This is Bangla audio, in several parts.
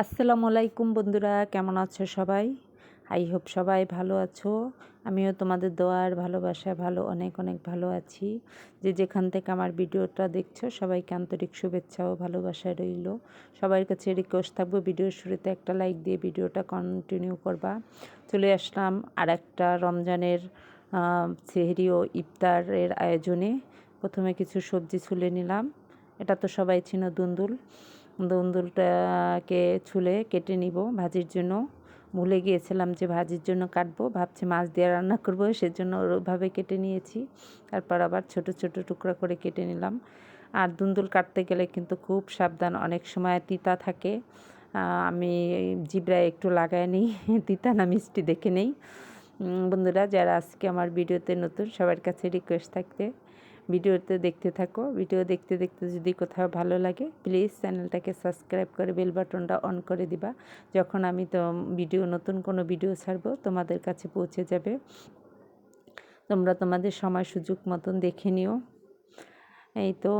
আসসালামু আলাইকুম বন্ধুরা, কেমন আছো সবাই? আই হোপ সবাই ভালো আছো। আমিও তোমাদের দোয়ার ভালোবাসায় ভালো, অনেক অনেক ভালো আছি। যে যেখান থেকে আমার ভিডিওটা দেখছ, সবাইকে আন্তরিক শুভেচ্ছা ও ভালোবাসা রইল। সবার কাছে রিকোয়েস্ট থাকব, ভিডিওর শুরুতে একটা লাইক দিয়ে ভিডিওটা কন্টিনিউ করবা। চলে আসলাম আর একটা রমজানের সেহরি ও ইফতারের আয়োজনে। প্রথমে কিছু সবজি ছুলে নিলাম। এটা তো সবাই ছিল দুন্দুল। দুন্দুলটাকে ছুলে কেটে নিব ভাজির জন্য। ভুলে গিয়েছিলাম যে ভাজির জন্য কাটবো, ভাবছি মাছ দিয়ে রান্না করব, সেজন্য ওভাবে কেটে নিয়েছি। তারপর আবার ছোট ছোট টুকরা করে কেটে নিলাম। আর দুন্দুল কাটতে গেলে কিন্তু খুব সাবধান, অনেক সময় তিতা থাকে। আমি জিবরায় একটু লাগাই নিই, তিতা না মিষ্টি দেখে নেই। বন্ধুরা, যারা আজকে আমার ভিডিওতে নতুন, সবার কাছে রিকোয়েস্ট থাকতে ভিডিওতে দেখতে থাকো। ভিডিও দেখতে দেখতে যদি কোথাও ভালো লাগে প্লিজ চ্যানেলটাকে সাবস্ক্রাইব করে বেল বাটনটা অন করে দিবা। যখন আমি তো ভিডিও, নতুন কোনো ভিডিও ছাড়বো, তোমাদের কাছে পৌঁছে যাবে। তোমরা তোমাদের সময় সুযোগ মতন দেখে নিও। এই তো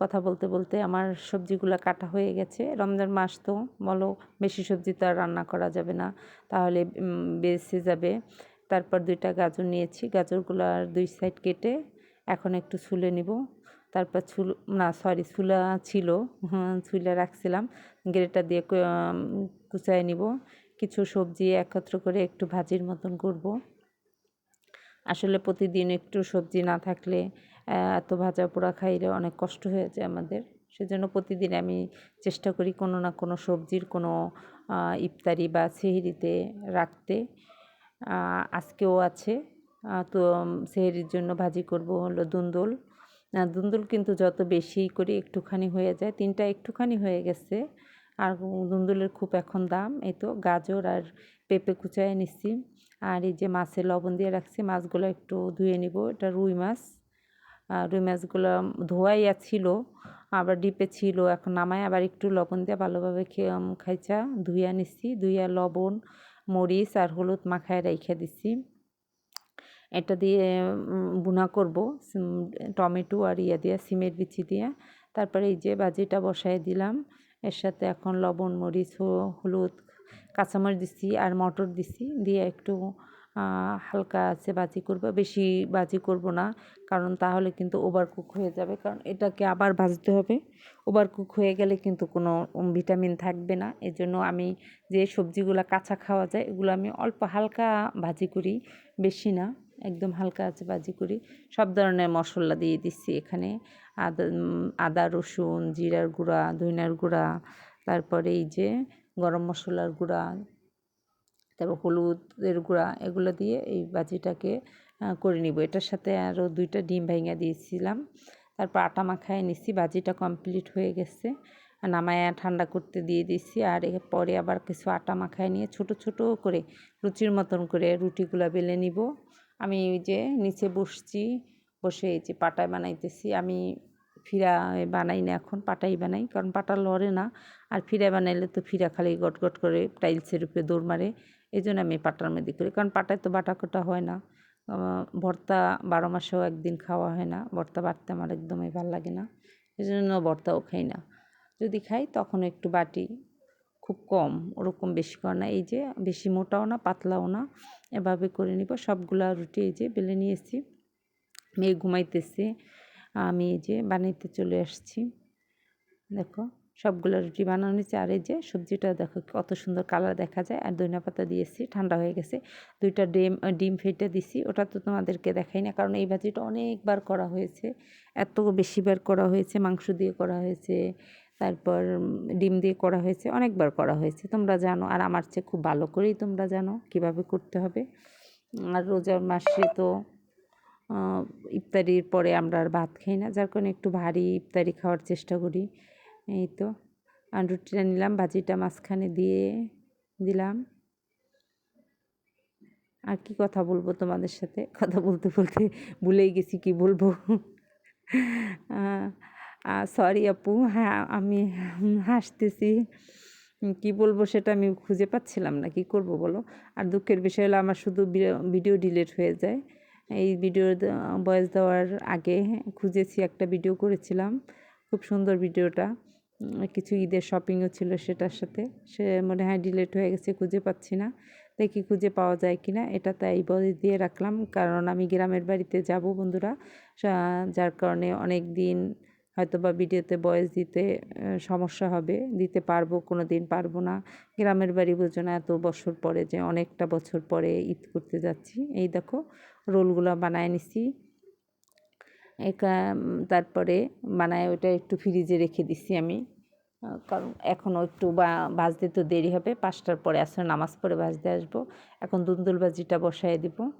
কথা বলতে বলতে আমার সবজিগুলো কাটা হয়ে গেছে। রমজান মাস তো বলো, বেশি সবজি তো আর রান্না করা যাবে না। তাহলে বেঁচে যাবে। তারপর দুইটা গাজর নিয়েছি। গাজরগুলো আর দুই সাইড কেটে এখন একটু ছুলে নিব। তারপর ছুল, না সরি ছুলা ছিল ছুলে রাখছিলাম। গ্রেটা দিয়ে কুচায় নিব। কিছু সবজি একত্র করে একটু ভাজির মতন করব। আসলে প্রতিদিন একটু সবজি না থাকলে এত ভাজা পোড়া খাইলে অনেক কষ্ট হয়ে যায় আমাদের। সেজন্য প্রতিদিন আমি চেষ্টা করি কোনো না কোনো সবজির কোনো ইফতারি বা সেহরিতে রাখতে। আজকেও আছে। তো সেহরির জন্য ভাজি করব হলো দুন্দুল। দুন্দুল কিন্তু যত বেশি করে একটুখানি হয়ে যায়, তিনটা একটুখানি হয়ে গেছে। আর দুন্দুলের খুব এখন দাম, এই তো গাজর আর পেঁপে কুচায় নিচ্ছি। আর এই যে মাছের লবণ দিয়ে রাখছি, মাছগুলো একটু ধুয়ে নিব। এটা রুই মাছ। আর রুই মাছগুলো ধোয়াইয়া ছিল, আবার ডিপে ছিল, এখন নামায় আবার একটু লবণ দিয়ে ভালোভাবে খেয়ে খাইছা ধুইয়া নিচ্ছি। ধুইয়া লবণ, মরিচ আর হলুদ মাখায় রেখে দিচ্ছি। এটা দিয়ে বুনা করব টমেটো আর ইয়া দিয়ে, সিমের বিচি দিয়ে। তারপরে এই যে বাজিটা বসায় দিলাম। এর সাথে এখন লবণ, মরিচ হলুদ, কাঁচামরিচ দিছি আর মটর দিছি। দিয়ে একটু হালকা আছে বাজি করব। বেশি বাজি করব না, কারণ তাহলে কিন্তু ওভার কুক হয়ে যাবে। কারণ এটাকে আবার ভাজতে হবে। ওভার কুক হয়ে গেলে কিন্তু কোনো ভিটামিন থাকবে না। এজন্য আমি যে সবজিগুলো কাঁচা খাওয়া যায়, এগুলো আমি অল্প হালকা ভাজি করি। বেশি না। একদম হালকা আছে, বাজি করি সব ধরনের মশলা দিয়ে দিচ্ছি এখানে। আদা আদা, রসুন, জিরার গুঁড়া, ধইনার গুঁড়া, তারপরে এই যে গরম মশলার গুঁড়া, তারপর হলুদের গুঁড়া, এগুলো দিয়ে এই বাজিটাকে করে নিব। এটার সাথে আরও দুইটা ডিম ভেঙে দিয়েছিলাম। তারপর আটা মাখায় নিচ্ছি, বাজিটা কমপ্লিট হয়ে গেছে। নামায়া ঠান্ডা করতে দিয়ে দিচ্ছি, আর পরে আবার কিছু আটা মাখায় নিয়ে ছোট ছোট করে, রুচির মতন করে রুটিগুলো বেলে নিব। আমি ওই যে নিচে বসছি, বসে এই যে পাটায় বানাইতেছি। আমি ফিরা বানাই না এখন, পাটাই বানাই, কারণ পাটা লড়ে না। আর ফিরা বানাইলে তো ফিরা খালি গট গট করে টাইলসের উপরে দৌড় মারে। এই জন্য আমি পাটার মধ্যে করি, কারণ পাটায় তো বাটা কোটা হয় না। ভর্তা বারো মাসেও একদিন খাওয়া হয় না, ভর্তা বাটতে আমার একদমই ভালো লাগে না। এই জন্য ভর্তাও খাই না। যদি খাই তখন একটু বাটি। খুব কম, ওরকম বেশি করে না। এই যে বেশি মোটাও না, পাতলাও না, এভাবে করে নিব। সবগুলা রুটি এই যে বেলে নিয়েছি। মেয়ে ঘুমাইতেছে, আমি এই যে বানাইতে চলে আসছি। দেখো, সবগুলো রুটি বানানো হয়েছে। আর এই যে সবজিটা দেখো, কত সুন্দর কালার দেখা যায়। আর দইনা পাতা দিয়েছি, ঠান্ডা হয়ে গেছে। দুইটা ডিম ডিম ফেটে দিছি, ওটা তো তোমাদেরকে দেখাই না। কারণ এই ভাজিটা অনেকবার করা হয়েছে, এত বেশিবার করা হয়েছে, মাংস দিয়ে করা হয়েছে তারপর ডিম দিয়ে করা হয়েছে, অনেকবার করা হয়েছে। তোমরা জানো, আর আমার চেয়ে খুব ভালো করেই তোমরা জানো কীভাবে করতে হবে। আর রোজার মাসে তো ইফতারির পরে আমরা আর ভাত খাই না, যার কারণে একটু ভারী ইফতারি খাওয়ার চেষ্টা করি। এই তো, আর রুটিটা নিলাম, ভাজিটা মাঝখানে দিয়ে দিলাম। আর কি কথা বলব তোমাদের সাথে? কথা বলতে বলতে ভুলেই গেছি, কি বলব? সরি আপু হ্যাঁ আমি হাসতেছি। কি বলব সেটা আমি খুঁজে পাচ্ছিলাম না, কি করব বলো? আর দুঃখের বিষয় হলো আমার শুধু ভিডিও ডিলেট হয়ে যায়। এই ভিডিও বয়স দেওয়ার আগে খুঁজেছি, একটা ভিডিও করেছিলাম, খুব সুন্দর ভিডিওটা কিছু ঈদের শপিংও ছিল সেটার সাথে। সে মনে হয় ডিলেট হয়ে গেছে, খুঁজে পাচ্ছি না। দেখি খুঁজে পাওয়া যায় কি না এটা তাই বলে দিয়ে রাখলাম। কারণ আমি গ্রামের বাড়িতে যাব বন্ধুরা যার কারণে অনেক দিন হয়তো বা ভিডিওতে বয়স দিতে সমস্যা হবে, দিতে পারব কোনো দিন পারব না। গ্রামের বাড়ি বোঝো না, এত বছর পরে যে অনেকটা বছর পরে ঈদ করতে যাচ্ছি। এই দেখো, রোলগুলো বানায় নিছি। একা- তারপরে বানায় ওটা একটু ফ্রিজে রেখে দিছি আমি। কারণ এখনও একটু বা, ভাজতে তো দেরি হবে, পাঁচটার পরে আসলে নামাজ পড়ে ভাজতে আসব। এখন দুন্দুল ভাজিটা বসায় দিব।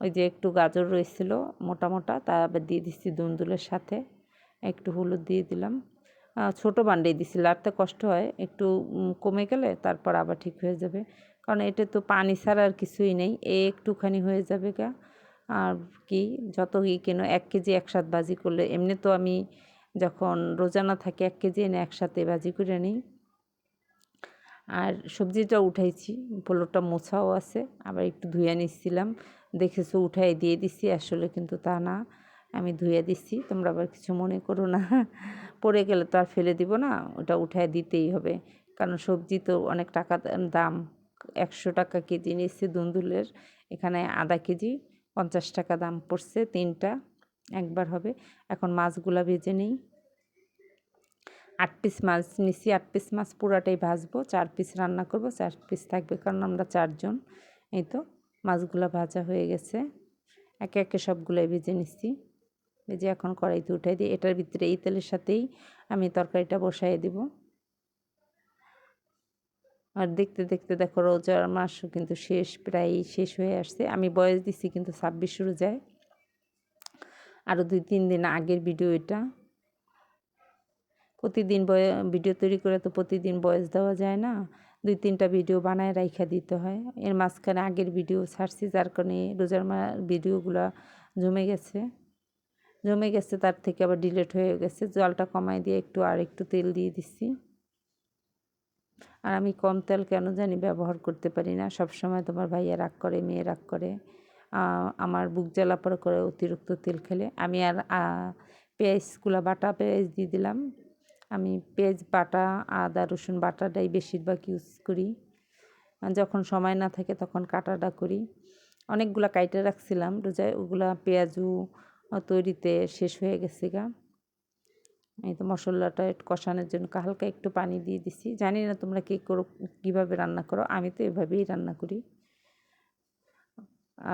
ওই যে একটু গাজর রয়েছিল, মোটা মোটা, তা আবার দিয়ে দিচ্ছি দুন্দুলের সাথে। একটু হলুদ দিয়ে দিলাম। ছোটো বান্ডেই দিছি, লাড়তে কষ্ট হয়, একটু কমে গেলে তারপর আবার ঠিক হয়ে যাবে। কারণ এটা তো পানি ছাড়া আর কিছুই নেই, এ একটুখানি হয়ে যাবে গা। আর কি, যত ই কেন, এক কেজি একসাথ ভাজি করলে, এমনি তো আমি যখন রোজানা থাকি, এক কেজি এনে একসাথে ভাজি করে নিই। আর সবজিটা উঠাইছি পোলোটা মোছাও আছে, আবার একটু ধুয়ে নিচ্ছিলাম দেখেছ, উঠাই দিয়ে দিছি, আসলে কিন্তু তা না। আমি ধুয়ে দিচ্ছি, তোমরা আবার কিছু মনে করো না। পড়ে গেলে তো আর ফেলে দিব না, ওটা উঠায় দিতেই হবে। কারণ সবজি তো অনেক টাকা দাম। একশো টাকা কেজি নিচ্ছে দুন্দুলের, এখানে আধা কেজি, পঞ্চাশ টাকা দাম পড়ছে তিনটা, একবার হবে। এখন মাছগুলা ভেজে নিই। আট পিস মাছ নিছি, আট পিস মাছ পুরাটাই ভাজবো, চার পিস রান্না করব, চার পিস থাকবে কারণ আমরা চারজন। এই তো, মাছগুলো ভাজা হয়ে গেছে। একে একে সবগুলোই ভেজে নিচ্ছি ভেজে এখন কড়াইতে উঠাই দিই। এটার ভিতরে এই তেলের সাথেই আমি তরকারিটা বসাই দিব। আর দেখতে দেখতে দেখো রোজার মাসও কিন্তু শেষ প্রায় শেষ হয়ে আসছে। আমি বয়স দিছি কিন্তু ছাব্বিশ রোজায় আরও দুই, তিন দিন আগের ভিডিও এটা। প্রতিদিন ভিডিও তৈরি করে তো প্রতিদিন বয়স দেওয়া যায় না। দুই, তিনটা ভিডিও বানায় রাইখা দিতে হয়। এর মাঝখানে আগের ভিডিও ছাড়ছি, যার কারণে রোজার মা ভিডিওগুলো জমে গেছে। জমে গেছে, তার থেকে আবার ডিলেট হয়ে গেছে। জলটা কমাই দিয়ে একটু আর একটু তেল দিয়ে দিচ্ছি। আর আমি কম তেল কেন জানি ব্যবহার করতে পারি না। সব সময় তোমার ভাইয়া রাগ করে, মেয়ে রাগ করে। আমার বুক জ্বালা পড়া করে অতিরিক্ত তেল খেলে। আমি আর পেঁয়াজগুলো বাটা পেঁয়াজ দিয়ে দিলাম। আমি পেঁয়াজ, বাটা, আদা, রসুন বাটাটাই বেশিরভাগ ইউজ করি। যখন সময় না থাকে তখন কাটাটা করি। অনেকগুলা কাইটে রাখছিলাম রোজায়। ওগুলা পেঁয়াজু তৈরিতে শেষ হয়ে গেছে গা। এই তো মশলাটা একটু কষানোর জন্য হালকা একটু পানি দিয়ে দিছি। জানি না তোমরা কী করো, কীভাবে রান্না করো, আমি তো এভাবেই রান্না করি।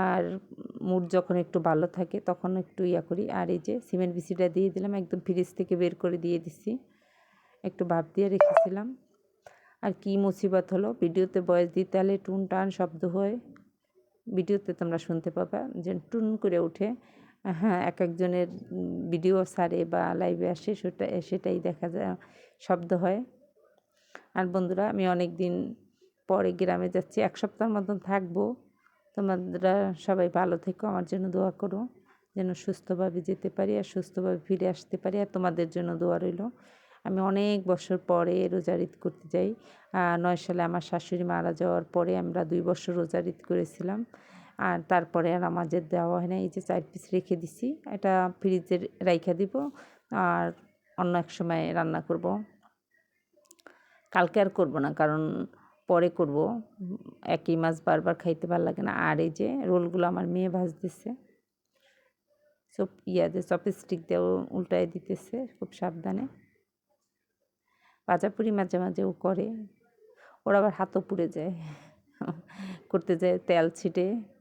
আর মুড যখন একটু ভালো থাকে তখন একটু ইয়া করি। আর এই যে সিমেন্ট বিচিটা দিয়ে দিলাম, একদম ফ্রিজ থেকে বের করে দিয়ে দিছি। একটু ভাপ দিয়ে রেখেছিলাম। আর কি মুসিবত হলো, ভিডিওতে বয়স দিই তাহলে টুন টান শব্দ হয়। ভিডিওতে তোমরা শুনতে পাবা যে টুন করে উঠে হ্যাঁ এক একজনের ভিডিও সারে বা লাইভে আসে, সেটা, সেটাই দেখা যায়, শব্দ হয়। আর বন্ধুরা, আমি অনেক দিন পরে গ্রামে যাচ্ছি, এক সপ্তাহের মতন থাকব। তোমরা সবাই ভালো থেকো, আমার জন্য দোয়া করো, যেন সুস্থভাবে যেতে পারি আর সুস্থভাবে ফিরে আসতে পারি, আর তোমাদের জন্য দোয়া রইল। আমি অনেক বছর পরে রোজার ঈদ করতে যাই। নয় সালে আমার শাশুড়ি মারা যাওয়ার পরে আমরা দুই বছর রোজার ঈদ করেছিলাম। আর তারপরে আর আমাদের দেওয়া হয় না, এই যে চার পিস রেখে দিছি। এটা ফ্রিজে রাইখা দিব আর অন্য এক সময় রান্না করব। কালকে আর করব না, কারণ পরে করব। একই মাছ বারবার খাইতে ভালো লাগে না। আর এই যে রোলগুলো আমার মেয়ে ভাজতেছে। চপ ইয়া যে চপস্টিক দিয়েও উল্টায় দিতেছে খুব সাবধানে। ভাজাপুরি মাঝে মাঝে ও করে। ওর আবার হাতও পুড়ে যায়। করতে যায় তেল ছিটে।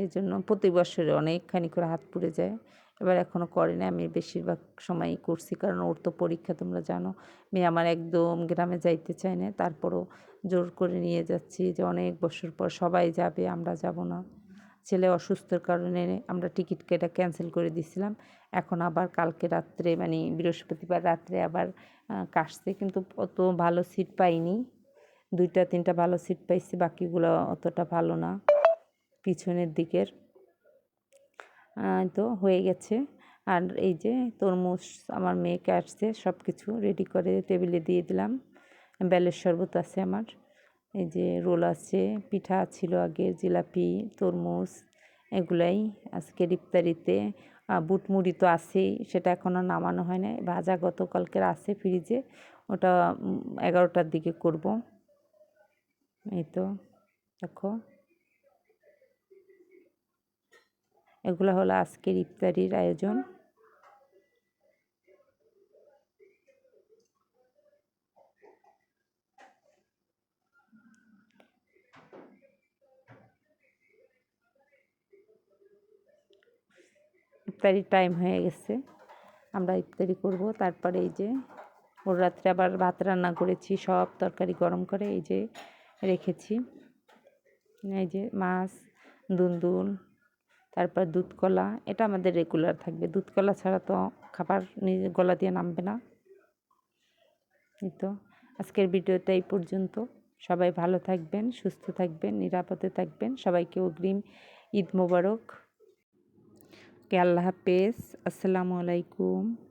সেই জন্য প্রতি বছরে অনেকখানি করে হাত পুড়ে যায়। এবার এখনও করে না আমি বেশিরভাগ সময়ই করছি, কারণ ওর তো পরীক্ষা, তোমরা জানো। মেয়ে আমার একদম গ্রামে যাইতে চায় না, তারপরও জোর করে নিয়ে যাচ্ছি যে অনেক বছর পর সবাই যাবে, আমরা যাব না। ছেলে অসুস্থর কারণে আমরা টিকিট কেটে ক্যান্সেল করে দিয়েছিলাম এখন আবার কালকে রাত্রে মানে বৃহস্পতিবার রাত্রে আবার কাশছে কিন্তু অত ভালো সিট পাইনি। দুইটা, তিনটা ভালো সিট পাইছি, বাকিগুলো অতটা ভালো না। পিছনের দিকের তো হয়ে গেছে। আর এই যে তরমুজ আমার মেয়েকে আসছে সব কিছু রেডি করে টেবিলে দিয়ে দিলাম। বেলের শরবত আছে আমার। এই যে রোল আছে, পিঠা ছিল আগে, জিলাপি, তরমুজ, এগুলাই আজকে ইফতারিতে। বুটমুড়ি তো আছেই, সেটা এখনও নামানো হয় না ভাজা গতকালকের আছে ফ্রিজে ওটা এগারোটার দিকে করব। এই তো, দেখো। এগুলো হলো আজকের ইফতারির আয়োজন। ইফতারির টাইম হয়ে গেছে। আমরা ইফতারি করব। তারপরে এই যে ওর রাত্রে আবার ভাত রান্না করেছি, সব তরকারি গরম করে এই যে রেখেছি। এই যে মাছ, দুন্দুল তারপর দুধকলা, এটা আমাদের রেগুলার থাকবে। দুধকলা ছাড়া তো খাবার গলা দিয়ে নামবে না। তো, আজকের ভিডিওটা এই পর্যন্ত। সবাই ভালো থাকবেন, সুস্থ থাকবেন, নিরাপদে থাকবেন। সবাইকে অগ্রিম ঈদ মোবারক। কে আল্লাহ হাফেজ। আসসালামু আলাইকুম।